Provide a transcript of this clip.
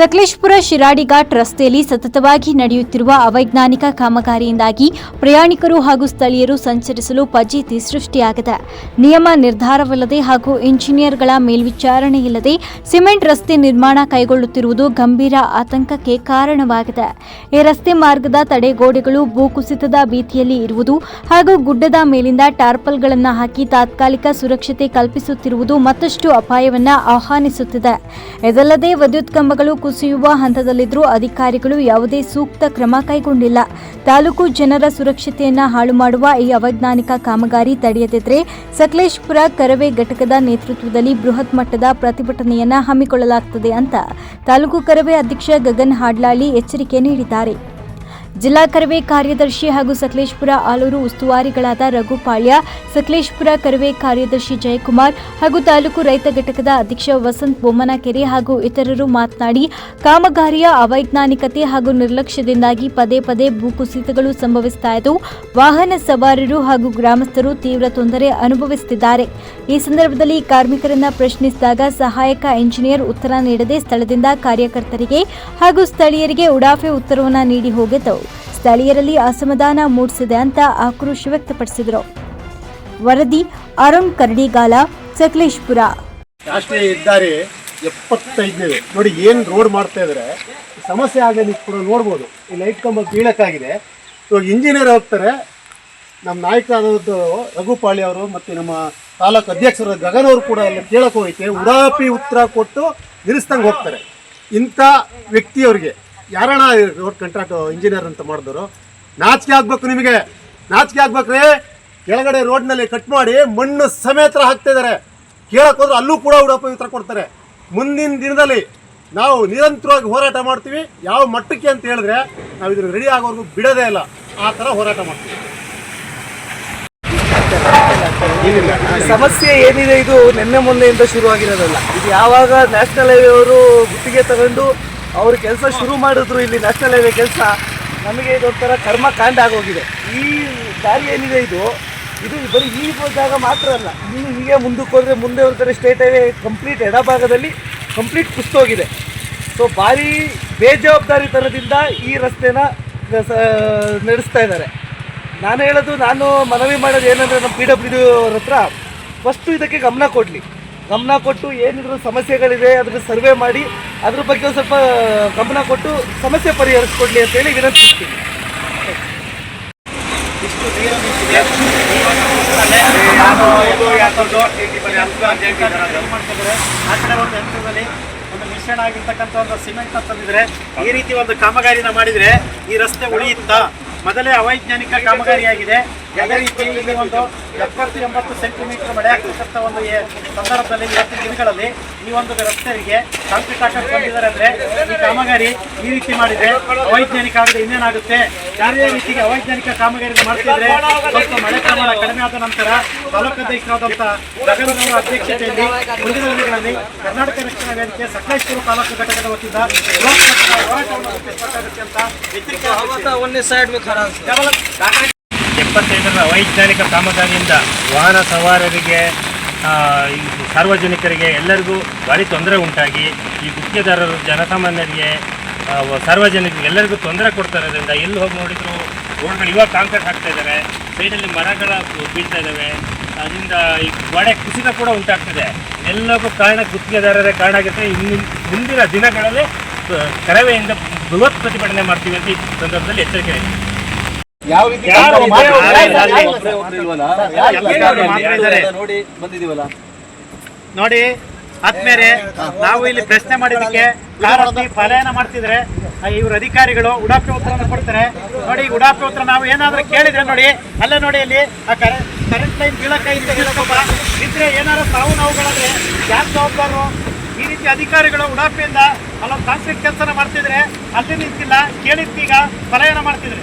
ಸಕಲೇಶ್ಪುರ ಶಿರಾಡಿ ಘಾಟ್ ರಸ್ತೆಯಲ್ಲಿ ಸತತವಾಗಿ ನಡೆಯುತ್ತಿರುವ ಅವೈಜ್ಞಾನಿಕ ಕಾಮಗಾರಿಯಿಂದಾಗಿ ಪ್ರಯಾಣಿಕರು ಹಾಗೂ ಸ್ಥಳೀಯರು ಸಂಚರಿಸಲು ಪಜೀತಿ ಸೃಷ್ಟಿಯಾಗಿದೆ. ನಿಯಮ ನಿರ್ಧಾರವಿಲ್ಲದೆ ಹಾಗೂ ಇಂಜಿನಿಯರ್ಗಳ ಮೇಲ್ವಿಚಾರಣೆ ಇಲ್ಲದೆ ಸಿಮೆಂಟ್ ರಸ್ತೆ ನಿರ್ಮಾಣ ಕೈಗೊಳ್ಳುತ್ತಿರುವುದು ಗಂಭೀರ ಆತಂಕಕ್ಕೆ ಕಾರಣವಾಗಿದೆ. ಈ ರಸ್ತೆ ಮಾರ್ಗದ ತಡೆಗೋಡೆಗಳು ಭೂಕುಸಿತದ ಭೀತಿಯಲ್ಲಿ ಇರುವುದು ಹಾಗೂ ಗುಡ್ಡದ ಮೇಲಿಂದ ಟಾರ್ಪಲ್ಗಳನ್ನು ಹಾಕಿ ತಾತ್ಕಾಲಿಕ ಸುರಕ್ಷತೆ ಕಲ್ಪಿಸುತ್ತಿರುವುದು ಮತ್ತಷ್ಟು ಅಪಾಯವನ್ನು ಆಹ್ವಾನಿಸುತ್ತಿದೆ. ಇದಲ್ಲದೆ ವಿದ್ಯುತ್ ಕಂಬಗಳು ಕುಸಿಯುವ ಹಂತದಲ್ಲಿದ್ದರೂ ಅಧಿಕಾರಿಗಳು ಯಾವುದೇ ಸೂಕ್ತ ಕ್ರಮ ಕೈಗೊಂಡಿಲ್ಲ. ತಾಲೂಕು ಜನರ ಸುರಕ್ಷತೆಯನ್ನು ಹಾಳು ಮಾಡುವ ಈ ಅವೈಜ್ಞಾನಿಕ ಕಾಮಗಾರಿ ತಡೆಯದಿದ್ದರೆ ಸಕಲೇಶ್ಪುರ ಕರವೇ ಘಟಕದ ನೇತೃತ್ವದಲ್ಲಿ ಬೃಹತ್ ಮಟ್ಟದ ಪ್ರತಿಭಟನೆಯನ್ನ ಹಮ್ಮಿಕೊಳ್ಳಲಾಗುತ್ತದೆ ಅಂತ ತಾಲೂಕು ಕರವೇ ಅಧ್ಯಕ್ಷ ಗಗನ್ ಹಾಡ್ಲಾಳಿ ಎಚ್ಚರಿಕೆ ನೀಡಿದ್ದಾರೆ. ಜಿಲ್ಲಾ ಕರವೇ ಕಾರ್ಯದರ್ಶಿ ಹಾಗೂ ಸಕಲೇಶ್ಪುರ ಆಲೂರು ಉಸ್ತುವಾರಿಗಳಾದ ರಘುಪಾಳ್ಯ ಸಕಲೇಶ್ಪುರ ಕರವೇ ಕಾರ್ಯದರ್ಶಿ ಜಯಕುಮಾರ್ ಹಾಗೂ ತಾಲೂಕು ರೈತ ಘಟಕದ ಅಧ್ಯಕ್ಷ ವಸಂತ್ ಬೊಮ್ಮನಕೆರೆ ಹಾಗೂ ಇತರರು ಮಾತನಾಡಿ, ಕಾಮಗಾರಿಯ ಅವೈಜ್ಞಾನಿಕತೆ ಹಾಗೂ ನಿರ್ಲಕ್ಷ್ಯದಿಂದಾಗಿ ಪದೇ ಪದೇ ಭೂಕುಸಿತಗಳು ಸಂಭವಿಸ್ತಾ ಇದ್ದು, ವಾಹನ ಸವಾರರು ಹಾಗೂ ಗ್ರಾಮಸ್ಥರು ತೀವ್ರ ತೊಂದರೆ ಅನುಭವಿಸುತ್ತಿದ್ದಾರೆ. ಈ ಸಂದರ್ಭದಲ್ಲಿ ಕಾರ್ಮಿಕರನ್ನ ಪ್ರಶ್ನಿಸಿದಾಗ ಸಹಾಯಕ ಇಂಜಿನಿಯರ್ ಉತ್ತರ ನೀಡದೆ ಸ್ಥಳದಿಂದ ಕಾರ್ಯಕರ್ತರಿಗೆ ಹಾಗೂ ಸ್ಥಳೀಯರಿಗೆ ಉಡಾಫೆ ಉತ್ತರವನ್ನು ನೀಡಿ ಹೋಗಿದ್ದು ಸ್ಥಳೀಯರಲ್ಲಿ ಅಸಮಾಧಾನ ಮೂಡಿಸಿದೆ ಅಂತ ಆಕ್ರೋಶ ವ್ಯಕ್ತಪಡಿಸಿದರು. ವರದಿ ಅರುಣ್ ಕರಡಿಗಾಲ, ಸಕಲೇಶ್ಪುರ. ರಾಷ್ಟ್ರೀಯ ಹೆದ್ದಾರಿ ಎಪ್ಪತ್ತೈದನೇದು ನೋಡಿ ಏನು ರೋಡ್ ಮಾಡ್ತಾ ಇದ್ದಾರೆ ಸಮಸ್ಯೆ ನೀವು ಕೂಡ ನೋಡ್ಬೋದು. ಈ ಲೈಟ್ ಕಂಬ ಬೀಳಕ್ಕಾಗಿದೆ. ಇವಾಗ ಇಂಜಿನಿಯರ್ ಹೋಗ್ತಾರೆ ನಮ್ಮ ನಾಯಕರಾದದ್ದು ರಘುಪಾಳಿ ಅವರು ಮತ್ತು ನಮ್ಮ ತಾಲೂಕು ಅಧ್ಯಕ್ಷರ ಗಗನ್ ಅವರು ಕೂಡ ಅಲ್ಲಿ ಕೇಳಕ್ಕೆ ಹೋಗೈತೆ. ಉಡಾಪಿ ಉತ್ತರ ಕೊಟ್ಟು ನಿಲ್ಲಿಸ್ದಂಗೆ ಹೋಗ್ತಾರೆ. ಇಂಥ ವ್ಯಕ್ತಿಯವ್ರಿಗೆ ಯಾರಣ್ಣ ರೋಡ್ ಕಾಂಟ್ರಾಕ್ಟ್ ಇಂಜಿನಿಯರ್ ಅಂತ ಮಾಡಿದ್ರು ನಾಚಿಕೆ ಆಗ್ಬೇಕು ನಿಮಗೆ. ನಾಚಿಕೆ ಆಗ್ಬೇಕ್ರಿ. ಕೆಳಗಡೆ ರೋಡ್ನಲ್ಲಿ ಕಟ್ ಮಾಡಿ ಮಣ್ಣು ಸಮೇತ ಹಾಕ್ತಾ ಇದ್ದಾರೆ ಕೇಳಕ್ ಹೋದ್ರೆ ಅಲ್ಲೂ ಕೂಡ ಉಡಾಪ ಉತ್ತರ ಕೊಡ್ತಾರೆ. ಮುಂದಿನ ದಿನದಲ್ಲಿ ನಾವು ನಿರಂತರವಾಗಿ ಹೋರಾಟ ಮಾಡ್ತೀವಿ. ಯಾವ ಮಟ್ಟಕ್ಕೆ ಅಂತ ಹೇಳಿದ್ರೆ ನಾವು ಇದ್ರ ರೆಡಿ ಆಗೋವರೆಗೂ ಬಿಡೋದೇ ಇಲ್ಲ. ಆ ಥರ ಹೋರಾಟ ಮಾಡ್ತೀವಿ. ಸಮಸ್ಯೆ ಏನಿದೆ ಇದು ನಿನ್ನೆ ಮೊನ್ನೆಯಿಂದ ಶುರುವಾಗಿರೋದಲ್ಲ. ಇದು ಯಾವಾಗ ನ್ಯಾಷನಲ್ ಹೈವೇ ಅವರು ಗುತ್ತಿಗೆ ತಗೊಂಡು ಅವ್ರ ಕೆಲಸ ಶುರು ಮಾಡಿದ್ರು ಇಲ್ಲಿ ನ್ಯಾಷನಲ್ ಹೈವೇ ಕೆಲಸ. ನಮಗೆ ಇದೊಂಥರ ಕರ್ಮ ಕಾಂಡ ಆಗೋಗಿದೆ. ಈ ದಾರಿ ಏನಿದೆ ಇದು? ಇದು ಬರೀ ಈ ಜಾಗ ಮಾತ್ರ ಅಲ್ಲ. ಇನ್ನು ಹೀಗೆ ಮುಂದಕ್ಕೆ ಹೋದರೆ ಮುಂದೆ ಹೋದರೆ ಸ್ಟೇಟ್ ಹೈವೇ ಕಂಪ್ಲೀಟ್ ಎಡಭಾಗದಲ್ಲಿ ಕಂಪ್ಲೀಟ್ ಕುಸ್ತೋಗಿದೆ ಸೊ ಭಾರಿ ಬೇಜವಾಬ್ದಾರಿತನದಿಂದ ಈ ರಸ್ತೆನ ನಡೆಸ್ತಾ ಇದ್ದಾರೆ. ನಾನು ಹೇಳೋದು, ನಾನು ಮನವಿ ಮಾಡೋದು ಏನಂದರೆ ನಮ್ಮ ಪಿ ಡಬ್ಲ್ಯೂ ಹತ್ರ ಫಸ್ಟು ಇದಕ್ಕೆ ಗಮನ ಕೊಡಲಿ. ಗಮನ ಕೊಟ್ಟು ಏನಿದ್ರು ಸಮಸ್ಯೆಗಳಿದೆ ಅದ್ರ ಸರ್ವೆ ಮಾಡಿ, ಅದ್ರ ಬಗ್ಗೆ ಒಂದು ಸ್ವಲ್ಪ ಗಮನ ಕೊಟ್ಟು ಸಮಸ್ಯೆ ಪರಿಹರಿಸ್ಕೊಡ್ಲಿ ಅಂತೇಳಿ ವಿನಂತಿಸ್ತೀನಿ ಆ ಕಡೆ ಒಂದು ಮಿಶ್ರಣ ಒಂದು ಸಿಮೆಂಟ್ ಈ ರೀತಿ ಒಂದು ಕಾಮಗಾರಿನ ಮಾಡಿದ್ರೆ ಈ ರಸ್ತೆ ಉಳಿಯುತ್ತಾ? ಮೊದಲೇ ಅವೈಜ್ಞಾನಿಕ ಕಾಮಗಾರಿಯಾಗಿದೆ. ಇಲ್ಲಿ ಒಂದು ಎಪ್ಪತ್ತು ಎಂಬತ್ತು ಸೆಂಟಿಮೀಟರ್ ಮಳೆ ಆಗ್ತಕ್ಕಂಥ ಒಂದು ಸಂದರ್ಭದಲ್ಲಿ ಇವತ್ತಿನ ದಿನಗಳಲ್ಲಿ ಈ ಒಂದು ರಸ್ತೆಗೆ ಕಾಂಕ್ರೀಟ್ ಹಾಕಕ್ಕೆ ಬಂದಿದ್ದಾರೆ ಅಂದ್ರೆ ಈ ಕಾಮಗಾರಿ ಈ ರೀತಿ ಮಾಡಿದ್ರೆ ಅವೈಜ್ಞಾನಿಕ ಆಗದೆ ಇನ್ನೇನಾಗುತ್ತೆ? ಯಾವುದೇ ರೀತಿಗೆ ಅವೈಜ್ಞಾನಿಕ ಕಾಮಗಾರಿ ಮಾಡ್ತಿದ್ರೆ ಸ್ವಲ್ಪ ಮಳೆ ಪ್ರಮಾಣ ಕಡಿಮೆ ಆದ ನಂತರ ತಾಲೂಕು ಅಧ್ಯಕ್ಷರಾದಂಥ ನಗರದವರ ಅಧ್ಯಕ್ಷತೆಯಲ್ಲಿ ಮುಂದಿನ ದಿನಗಳಲ್ಲಿ ಕರ್ನಾಟಕ ರಕ್ಷಣಾ ವೇದಿಕೆ ಸಕಲೇಶ್ಪುರ ತಾಲೂಕು ಘಟಕದ ವತಿಯಿಂದ ಹೋರಾಟವನ್ನು ಎಚ್ಚರಿಕೆ ಕೇವಲ ವೈಜ್ಞಾನಿಕ ಕಾಮಗಾರಿಯಿಂದ ವಾಹನ ಸವಾರರಿಗೆ ಸಾರ್ವಜನಿಕರಿಗೆ ಎಲ್ಲರಿಗೂ ಭಾರಿ ತೊಂದರೆ ಉಂಟಾಗಿ, ಈ ಗುತ್ತಿಗೆದಾರರು ಜನಸಾಮಾನ್ಯರಿಗೆ ಸಾರ್ವಜನಿಕರಿಗೆ ಎಲ್ಲರಿಗೂ ತೊಂದರೆ ಕೊಡ್ತಾ ಇರೋದ್ರಿಂದ ಎಲ್ಲಿ ಹೋಗಿ ನೋಡಿದ್ರು ರೋಡ್ಗಳು ಇವಾಗ ಕಾಂಕ್ರೀಟ್ ಹಾಕ್ತಾ ಇದ್ದಾರೆ ಸೈಡಲ್ಲಿ ಮರಗಳ ಬೀಳ್ತಾ ಇದ್ದಾವೆ ಅದರಿಂದ ಈ ಗೋಡೆ ಕುಸಿತ ಕೂಡ ಉಂಟಾಗ್ತದೆ. ಎಲ್ಲಕ್ಕೂ ಕಾರಣ ಗುತ್ತಿಗೆದಾರರೇ ಕಾರಣ ಆಗುತ್ತೆ ಇನ್ನು ಮುಂದಿನ ದಿನಗಳಲ್ಲಿ ಕರವೆಯಿಂದ ಬೃಹತ್ ಪ್ರತಿಭಟನೆ ಮಾಡ್ತೀವಿ ಅಂತ ಈ ಸಂದರ್ಭದಲ್ಲಿ ಎಚ್ಚರಿಕೆ ಇದ್ದಾರೆ. ನೋಡಿ ಬಂದಿದೀವಲ್ಲ ನೋಡಿ ಆದ್ಮೇಲೆ ನಾವು ಇಲ್ಲಿ ಪ್ರಶ್ನೆ ಮಾಡಿದಕ್ಕೆ ಕಾರಣ ಪಲಾಯನ ಮಾಡ್ತಿದ್ರೆ ಇವ್ರ ಅಧಿಕಾರಿಗಳು ಉಡಾಪಿ ಉತ್ತರವನ್ನು ಕೊಡ್ತಾರೆ. ನೋಡಿ ಉಡಾಫೆ ಉಡಾಪಿ ಉತ್ತರ ನಾವು ಏನಾದ್ರೂ ಕೇಳಿದ್ರೆ ನೋಡಿ ಅಲ್ಲೇ ನೋಡಿ ಇಲ್ಲಿ ಆ ಕರೆಂಟ್ ಲೈನ್ ಬೀಳಕ್ಕೆ ಇದ್ರೆ ಏನಾದ್ರು ಸಾವು ನೋವುಗಳಾದ್ರೆ ಯಾರು ಜವಾಬ್ದಾರರು? ಈ ರೀತಿ ಅಧಿಕಾರಿಗಳು ಉಡಾಪಿಯಿಂದ ಅಲ್ಲೊಂದು ತಾಂತ್ರಿಕ ಕೆಲಸನ ಮಾಡ್ತಿದ್ರೆ ಅಲ್ಲಿ ನಿಂತಿಲ್ಲ ಕೇಳಿದ್ದೀಗ ಪಲಾಯನ ಮಾಡ್ತಿದ್ರೆ.